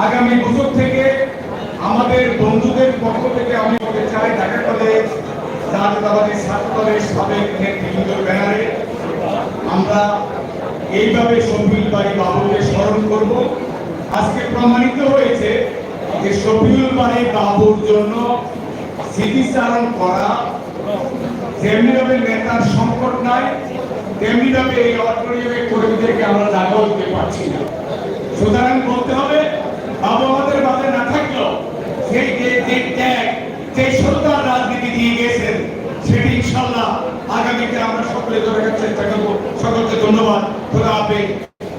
আগামী বছর থেকে আমাদের বন্ধুদের পক্ষ থেকে আমি বলতে চাই ঢাকা কলেজ জাতীয়তাবাদী ছাত্র সাবেক নেতৃবৃন্দর ব্যানারে। আমরা এইভাবে শফিউল বাড়ি বাবুকে স্মরণ করব। আজকে প্রমাণিত হয়েছে যে শফিউল বাড়ি বাবুর জন্য স্মৃতিচারণ করা যেমনিভাবে নেতার সংকট নাই তেমনিভাবে এই অডিটোরিয়ামে কর্মীদেরকে আমরা জায়গা দিতে পারছি না। সুতরাং বলতে হবে বাবা আমাদের মাঝে না থাকলেও সেই যে যে ত্যাগ, যে সরকার রাজনীতি দিয়ে গেছেন সেটি ইনশাল্লাহ আগামীতে আমরা সকলে ধরে রাখার চেষ্টা করব। সকলকে ধন্যবাদ। খোদা আপে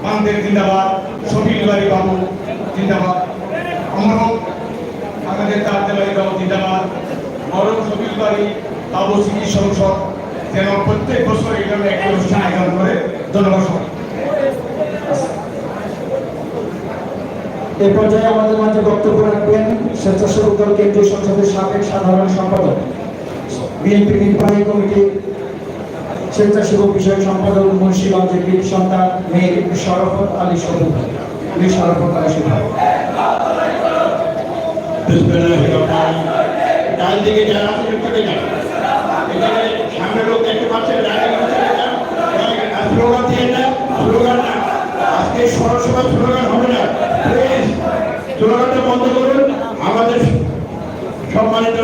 বান্দের জিন্দাবাদ। শফিল বাড়ি বাবু, জিন্দাবাদ। অমরক আমাদের তাদের বাড়ি বাবু, জিন্দাবাদ। মরম শফিল বাড়ি বাবু স্মৃতি সংসদ যেন প্রত্যেক বছর এই ধরনের একটি অনুষ্ঠান আয়োজন করে। ধন্যবাদ সবাই এ পর্যায়ে আমাদের মাঝে বক্তব্য রাখবেন স্বেচ্ছাসেবক দল কেন্দ্রীয় সংসদের সাবেক সাধারণ সম্পাদক, বিএনপি নির্বাহী কমিটি স্বেচ্ছাসেবক বিষয়ক সম্পাদক মুন্সিগঞ্জের বীর সন্তান, মেয়ের শরফত আলী সবু বীর শরফত আলী সবু ডান আজকে সরসভা স্লোগান হবে না। স্লোগানটা বন্ধ করুন আমাদের সম্মানিত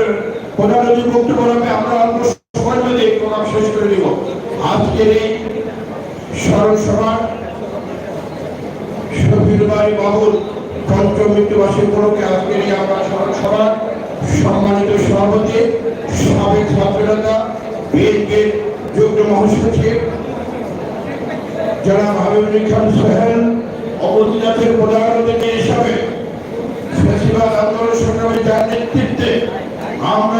প্রধান বক্তব্য রাখবে। আমরা অল্প সময়ের মধ্যে প্রোগ্রাম শেষ করে দিব। আজকের এই স্মরণ সভা শফির বাড়ি পঞ্চম মৃত্যুবাসী উপলক্ষে আজকের এই আমরা স্মরণ সভা সম্মানিত সভাপতি, সাবেক ছাত্রনেতা, বিএনপির যুগ্ম মহাসচিব, জনাব হাবিবুল খান সোহেল অবধিজাতের প্রধান অতিথি হিসাবে ফেসিবাদ আন্দোলন সংগ্রামে যার নেতৃত্বে আমরা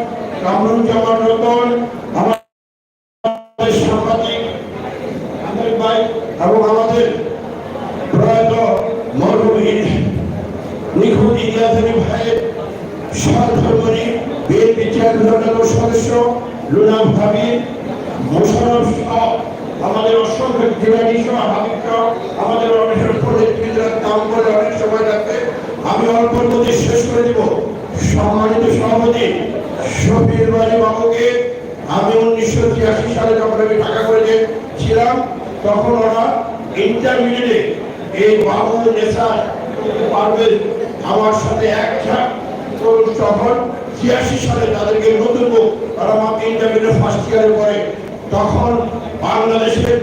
কামরুজ্জামান রতন আমাদের সাংবাদিক আন্তরিক ভাই এবং আমাদের প্রয়াত মরহুম নিখুঁত ইতিহাসী ভাইয়ের সহধর্মী বিএনপি চেয়ারম্যান সদস্য, লুনা ভাবি মোশারফ আমাদের অসংখ্য জেলানি সহ আমাদের অনেক প্রতিনিধিরা কাম করে অনেক সময় লাগবে। আমি অল্পের শেষ করে দিব। সম্মানিত সভাপতি শফির বাড়ি বাবুকে আমি উনিশশো ছিয়াশি সালে যখন আমি ঢাকা কলেজে ছিলাম, তখন ওরা ইন্টারমিডিয়েটে এই বাবু নেশা পারবে আমার সাথে এক তখন ছিয়াশি সালে তাদেরকে নতুন তারা আমাকে ইন্টারমিডিয়েট ফার্স্ট ইয়ারে পড়ে, তখন বাংলাদেশের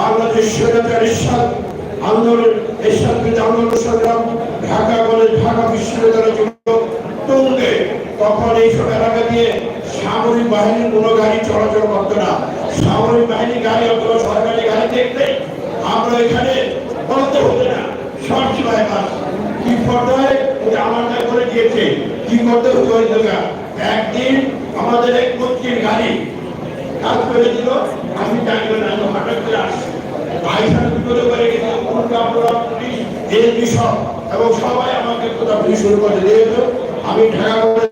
বাংলাদেশ স্বৈরাচার ইরশাদ আন্দোলন এরশাদ বিরোধী আন্দোলন সংগ্রাম ঢাকা কলেজ ঢাকা বিশ্ববিদ্যালয় তখন এইসব এলাকা দিয়ে সামরিক বাহিনীর কোনো গাড়ি চলাচল করতো না। সামরিক বাহিনী গাড়ি অথবা সরকারি গাড়ি দেখতে আমরা এখানে বলতে হতো না। সব সময় কি হয়? আমার করে দিয়েছে। কি করতে হতো ওই জায়গা একদিন আমাদের এক গাড়ি কাজ আমি জানি না হঠাৎ করে আসছি। আইসার বিপদে গেছে। পুলিশ সব এবং সবাই আমাকে কোথাও পুলিশ শুরু করে দিয়েছিল আমি ঢাকা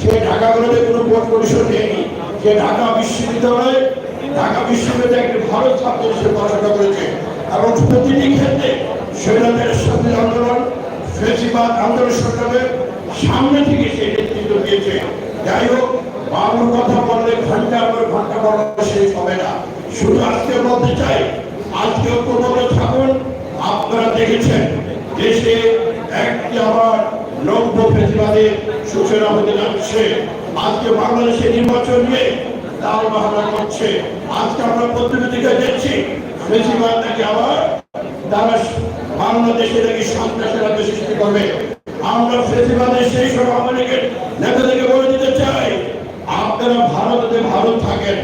সে ঢাকা কলেজে কোনো বোর্ড পরিষদ নেয়নি। সে ঢাকা বিশ্ববিদ্যালয়ে ঢাকা বিশ্ববিদ্যালয়ে একটি ভালো ছাত্র হিসেবে পড়াশোনা করেছে। এবং প্রতিটি ক্ষেত্রে সৈন্যদের সাথে আন্দোলন, ফেসিবাদ আন্দোলন সংগ্রামের সামনে থেকে সে নেতৃত্ব দিয়েছে। যাই হোক, বাবুর কথা বললে ঘণ্টা পর ঘণ্টা বলা শেষ হবে না। শুধু আজকে বলতে চাই আজকে ঐক্যবদ্ধ থাকুন, আপনারা দেখেছেন, দেশে একটি আবার নব্য প্রতিবাদের সূচনা হতে যাচ্ছে। আজকে বাংলাদেশে নির্বাচন নিয়ে তাল বাহানা করছে। আজকে আমরা পত্রিকা দেখছি, বেশিরভাগ নাকি আবার তারা বাংলাদেশে নাকি সন্ত্রাসের রাজ্য সৃষ্টি করবে। আমরা ফেসিবাদের সেই সব আমাদেরকে নেতাদেরকে বলে দিতে চাই, আপনারা ভারতে ভারত থাকেন।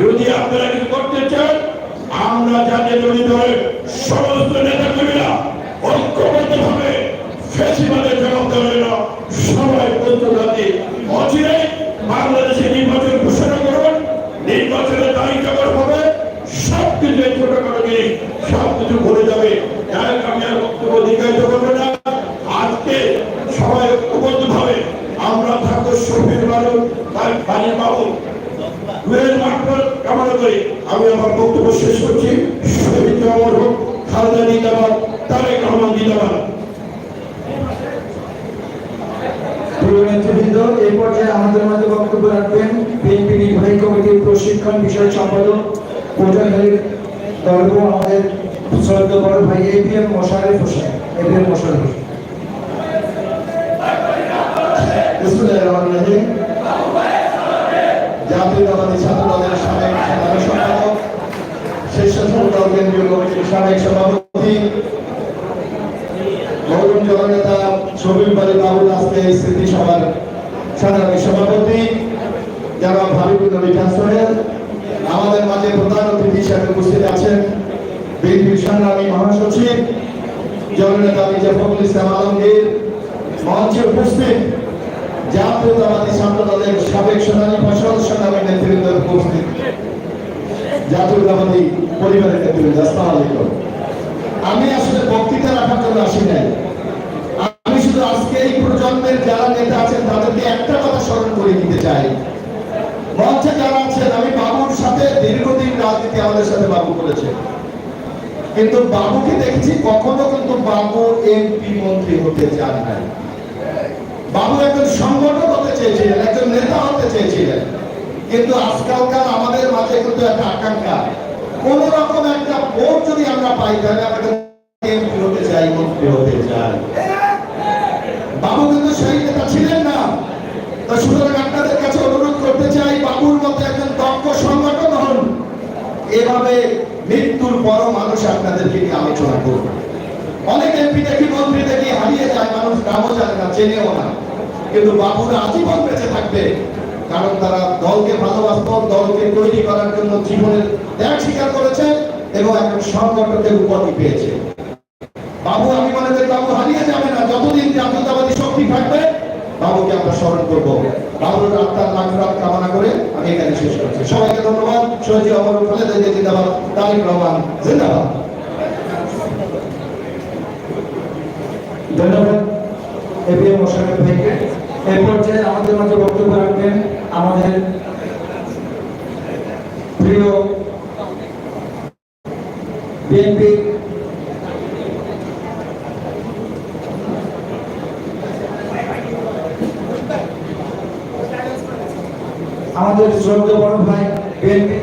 যদি আপনারা কিছু করতে চান, আমরা জাতীয় জড়িত সমস্ত নেতা কর্মীরা ঐক্যবদ্ধ ভাবে ফেসিবাদের জবাব দেওয়ার জন্য সবাই প্রস্তুত আছে অচিরে বাংলাদেশে নির্বাচন ঘোষণা করুন নির্বাচনের তারিখ যখন হবে সব কিছু এই ছোটখাটো জিনিস সব কিছু ভরে যাবে যাই হোক, আমি আর বক্তব্য দীর্ঘায়িত করব না আজকে সবাই ঐক্যবদ্ধ ভাবে আমরা থাকব শফির বাবু বাড়ির বাবু দুয়ের মাঠফল কামনা করি আমি আমার বক্তব্য শেষ করছি। শহীদ অমর হোক খালেদা জিন্দাবাদ, তারেক রহমান জিন্দাবাদ। এই আমাদের বক্তব্য রাখবেন প্রশিক্ষণ বিষয় সম্পাদক ভাই এপিএম মোশারেফ হোসেন এপিএম মোশারেফ সাবেক সাধারণ সম্পাদক স্বেচ্ছাসেবক দল কেন্দ্রীয় কমিটির সাবেক সভাপতি জননেতা বাড়ি বাবুল স্মৃতি সভার সাধারণ সভাপতি, যারা নবী ট্রান্সফারের আমাদের মাঝে প্রধান অতিথি হিসেবে উপস্থিত আছেন, বিএনপির সংগ্রামী মহাসচিব, জননেতা মির্জা ইসলাম আলমগীর, মঞ্চে উপস্থিত জাতীয়তাবাদী দলের সাবেক সোনালী ফসল সংগ্রামী নেতৃত্ব উপস্থিত। জাতীয়তাবাদী পরিবারের নেতৃত্ব আসসালামু আলাইকুম আমি আসলে বক্তৃতা রাখার জন্য আসি নাই। আমি শুধু আজকে এই প্রজন্মের যারা নেতা আছেন, তাদেরকে একটা কথা স্মরণ করে দিতে চাই। মঞ্চে যারা আছেন, আমি বাবুর সাথে দীর্ঘদিন রাজনীতি আমাদের সাথে বাবু করেছে। কিন্তু বাবুকে দেখেছি কখনো কিন্তু বাবু এমপি মন্ত্রী হতে চান নাই। বাবু একজন সংগঠক হতে চেয়েছিলেন, একজন নেতা হতে চেয়েছিলেন। কিন্তু আজকালকার আমাদের মাঝে কিন্তু একটা আকাঙ্ক্ষা। কোন রকম একটা ভোট যদি আমরা পাই, তাহলে চাই চাই। বাবু কিন্তু সেই নেতা ছিলেন না। সুতরাং আপনাদের কাছে অনুরোধ করতে চাই, বাবুর মতো একজন দক্ষ সংগঠন হন। এভাবে মৃত্যুর পরও মানুষ আপনাদেরকে নিয়ে আলোচনা করবে। অনেক এমপি দেখি, মন্ত্রী দেখি হারিয়ে যায়, মানুষ নামও জানে না, চেনেও না। কিন্তু বাবুরা আজীবন বেঁচে থাকবে, কারণ তারা দলকে ভালোবাসত, দলকে তৈরি করার জন্য জীবনের ত্যাগ স্বীকার করেছে এবং এখন সংগঠনের উপাধি পেয়েছে। বাবু, আমি মনে করি বাবু হারিয়ে যাবে না। যতদিন জাতীয়তাবাদী শক্তি থাকবে, বাবুকে আমরা স্মরণ করব। বাবুর আত্মার মাগফিরাত কামনা করে আমি এখানে শেষ করছি। সবাইকে ধন্যবাদ। সৈয়দ অমর খালেদা জিয়া জিন্দাবাদ। তারিক রহমান, জিন্দাবাদ। ধন্যবাদ। এপিএম মোশারেফ ভাইকে। এই পর্যায়ে আমাদের মাঝে বক্তব্য রাখবেন আমাদের প্রিয় বিএনপি আমাদের শ্রদ্ধ বড় ভাই বিএনপি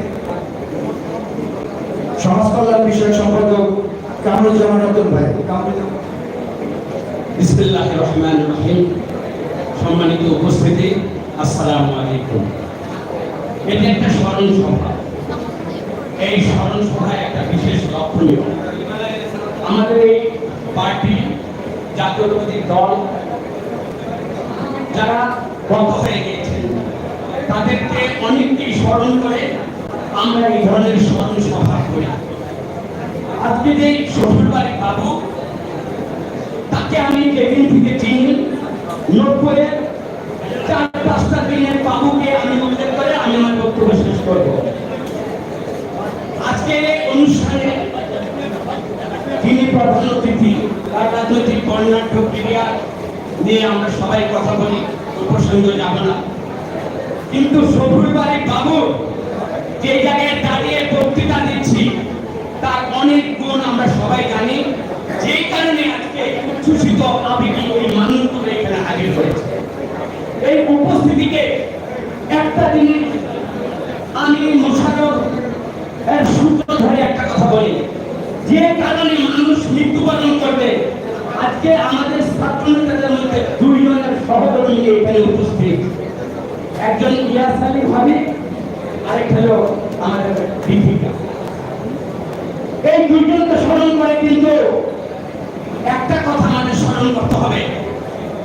সমাজ কল্যাণ বিষয়ক সম্পাদক কামরুজ্জামান রতন ভাই কামরুজ্জামান বিসমিল্লাহ রহমান রহিম সম্মানিত উপস্থিতি আসসালামু আলাইকুম। এটি একটা স্মরণ সভা। এই স্মরণ সভায় একটা বিশেষ লক্ষণীয় আমাদের এই পার্টি, জাতীয়তাবাদী দল, যারা বন্ধ হয়ে গিয়েছেন তাদেরকে অনেককেই স্মরণ করে আমরা এই ধরনের স্মরণ সভা করি। আজকে যে শ্বশুরবাড়ি বাবু তাকে আমি যেদিন থেকে চিনি, নব্বইয়ের চার পাঁচটা বাবুকে আমি উল্লেখ করে আমি আমার বক্তব্য শেষ করব। আজকে অনুষ্ঠানে তিনি প্রধান অতিথি, তার রাজনৈতিক বর্ণাঢ্য ক্রিয়া নিয়ে আমরা সবাই কথা বলি প্রসঙ্গ যাব না। কিন্তু সবুর বাড়ি বাবু যে জায়গায় দাঁড়িয়ে বক্তৃতা দিচ্ছি, তার অনেক গুণ আমরা সবাই জানি। যেই কারণে আজকে উচ্ছ্বসিত আবেগী ওই মানুষগুলো এখানে হাজির হয়েছে। এই উপস্থিতিকে একটা জিনিস আমি সূত্র ধরে একটা কথা বলি। যে কারণে মানুষ মৃত্যুবরণ করবে, আজকে আমাদের ছাত্র নেতাদের মধ্যে তরুণী এখানে উপস্থিত। একজন ইয়াস আলী ভাবি আরেকটা হলো আমাদের দীপিকা। এই দুইজনকে স্মরণ করে কিন্তু একটা কথা আমাদের স্মরণ করতে হবে।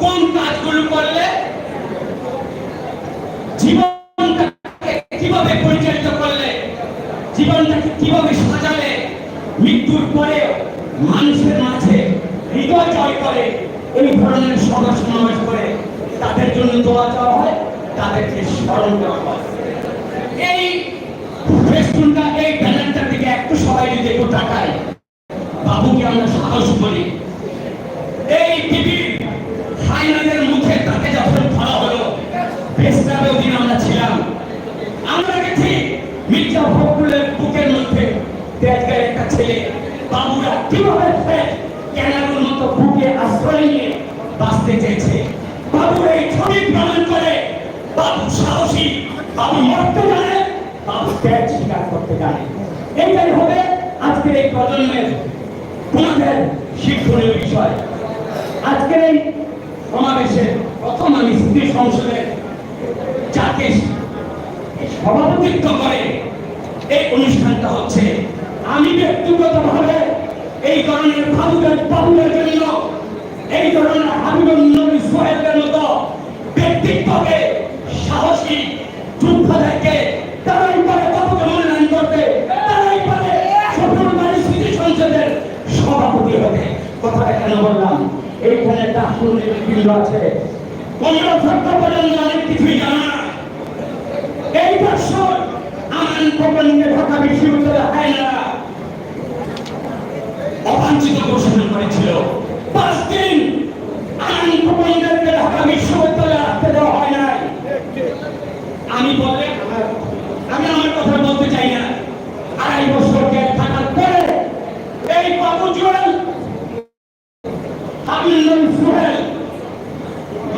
কোন কাজগুলো করলে জীবনটাকে কীভাবে পরিচালিত করলে জীবনটাকে কীভাবে সাজালে মৃত্যুর পরে মানুষের মাঝে হৃদয় জয় করে এই ধরনের সভা সমাবেশ করে, তাদের জন্য দোয়া চাওয়া হয়, তাদেরকে স্মরণ করা হয়। এই এই একটু সবাই যদি একটু বাবুকে আমরা সাহস করি। এই টিভির ফাইনালের মুখে তাকে যখন ধরা হলো বেস্টারেও দিন আমরা ছিলাম। আমরা দেখি মির্জা ফখরুলের বুকের মধ্যে তেজগাঁয়ের একটা ছেলে বাবুরা কীভাবে ফের ক্যানারুর মতো বুকে আশ্রয় নিয়ে বাঁচতে চেয়েছে? বাবুর এই ছবি প্রমাণ করে বাবু সাহসী, বাবু মরতে জানে, বাবু ত্যাগ স্বীকার করতে জানে। এইটাই হবে আজকের এই প্রজন্মের, তোমাদের শিক্ষণীয় বিষয়। আজকের এই সমাবেশে প্রথম আমি স্ত্রী সংসদের যাকে সভাপতিত্ব করে এই অনুষ্ঠানটা হচ্ছে আমি ব্যক্তিগতভাবে এই ধরনের ভাবুদের বাবুদের জন্য, এই ধরনের হাবিবুল নবী সোহেলের মতো ব্যক্তিত্বকে, সাহসী যোদ্ধাদেরকে তারাই পারে বাবুকে মূল্যায়ন করতে, তারাই পারে সফল নারী স্মৃতি সংসদের সভাপতি হতে। কথাটা কেন বললাম? এইখানে একটা আসল নেতৃবৃন্দ আছে। পনেরো সপ্তাহ পর্যন্ত অনেক কিছুই জানা এই বছর আমান প্রবন্ধে ঢাকা বিশ্ববিদ্যালয় আইনারা অবাঞ্ছিত ঘোষণা করেছিল। পাঁচ দিন আমান প্রবন্ধেরকে ঢাকা বিশ্ববিদ্যালয়ে আসতে দেওয়া হয় নাই। আমি বলে, আমি আমার কথা বলতে চাই না। আড়াই বছর জেল থাকার পরে এই বাবু জুয়েল আমিনুল সুহেল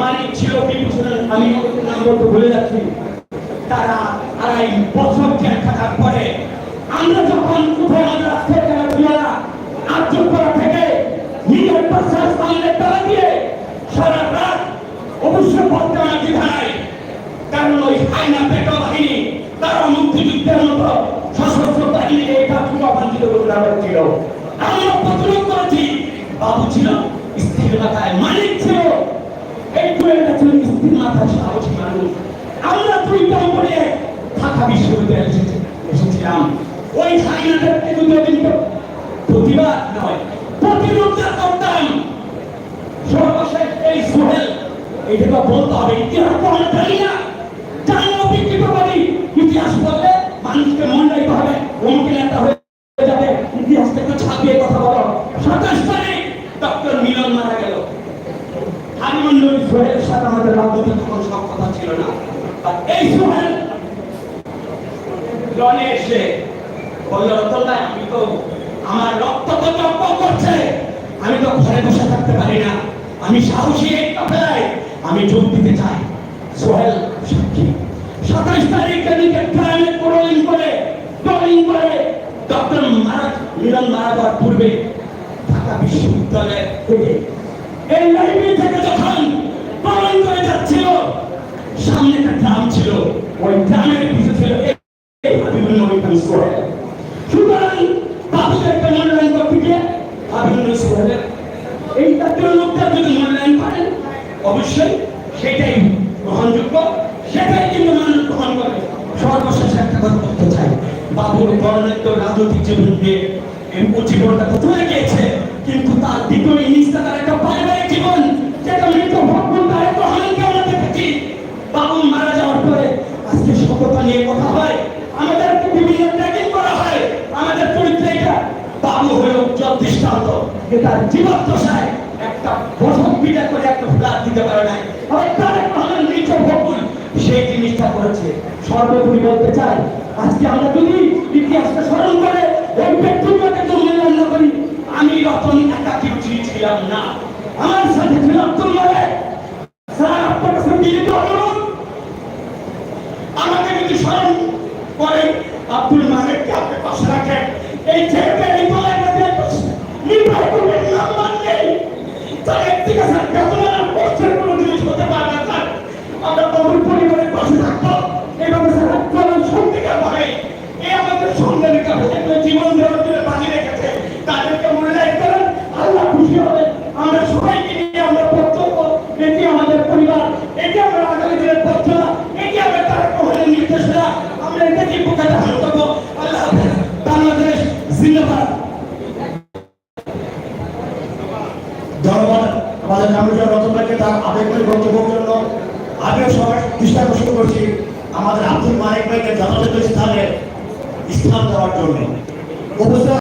মালিক ছিল বিভূষণ আমি নাম বলতে ভুলে যাচ্ছি। তারা আড়াই বছর জেল থাকার পরে আমরা যখন উঠে আমাদের আজকের প্রিয়রা থেকে নিজের প্রশ্বাস সামনে তারা দিয়ে সারা রাত কারণ ওই হাইনা পেটো বাহিনী তারা মুক্তিযুদ্ধের মতো সশস্ত্র করে আমরা প্রতিরোধ করেছি। এই টুয়েলটা ছিল স্থির মাথায় সাহসী মানুষ আমরা উপরে ঢাকা বিশ্ববিদ্যালয়ে এসেছি এসেছিলাম। ওই হাইনাদেরকে যদি ওদিন প্রতিবাদ নয় প্রতিরোধ করতাম সর্বশেষ এই সোহেল এইটা বলতে হবে, ইতিহাস তো আমরা জানি না। বিকৃত পারি ইতিহাস বললে মানুষকে মন্ডাইতে হবে অমুক নেতা হয়ে যাবে ইতিহাসটা একটু ছাপিয়ে কথা বলো। সাতাশ তারিখ, ডক্টর মিলন মারা গেল। হারিমন্ডল সোহেলের সাথে আমাদের রাজনৈতিক তখন সব কথা ছিল না। আর এই সোহেল জনে এসে বলল রতন আমি তো আমার রক্ত তো চপ্প করছে আমি তো ঘরে বসে থাকতে পারি না আমি সাহসী এই কাফেলায় আমি যোগ দিতে চাই সোহেল সাক্ষী সাতাইশ তারিখ এদিকে ট্রামে ট্রোলিং করে ট্রোলিং করে ডক্টর মারা মিলন মারা যাওয়ার পূর্বে ঢাকা বিশ্ববিদ্যালয়ে থেকে এই লাইব্রেরি থেকে যখন ট্রোলিং করে যাচ্ছিল সামনে একটা গ্রাম ছিল ওই গ্রামের পিছনে ছিল এই হাবিবুল নবী সোহেল সুতরাং বাবুদেরকে মূল্যায়ন করতে গিয়ে হাবিবুল নবী এই জাতীয় লোকটা যদি মূল্যায়ন করেন অবশ্যই সেটাই গ্রহণযোগ্য। সেটাই কিন্তু মানুষ গ্রহণ করে সর্বশেষ একটা কথা বলতে চাই। বাবুর বর্ণিত রাজনৈতিক জীবন দিয়ে জীবনটা চলে গিয়েছে? কিন্তু তার দ্বিতীয় ইনিংসটা তার একটা পারিবারিক জীবন, যেটা মৃত ভগবান তার হানকে আমরা দেখেছি। বাবু মারা যাওয়ার পরে আজকে সততা নিয়ে কথা হয় আমাদেরকে বিভিন্ন ট্র্যাকিং করা হয় আমাদের চরিত্রে এটা বাবু হলো উজ্জ্বল দৃষ্টান্ত যে তার জীবদ্দশায় একটা বসত পিঠা করে একটা দিতে পারে নাই। সেই জিনিসটা করেছে। সর্বোপরি বলতে চাই, আজকে আমরা যদি ইতিহাসটা স্মরণ করে, ওই মূল্যায়ন করি, আমি রতন একাকি ছিলাম না। আমার সাথে ছিল আপনার আমাকে যদি স্মরণ আব্দুল মালিককে আপনি পাশে রাখেন। এই ছেলেকে ভাই এ জীবন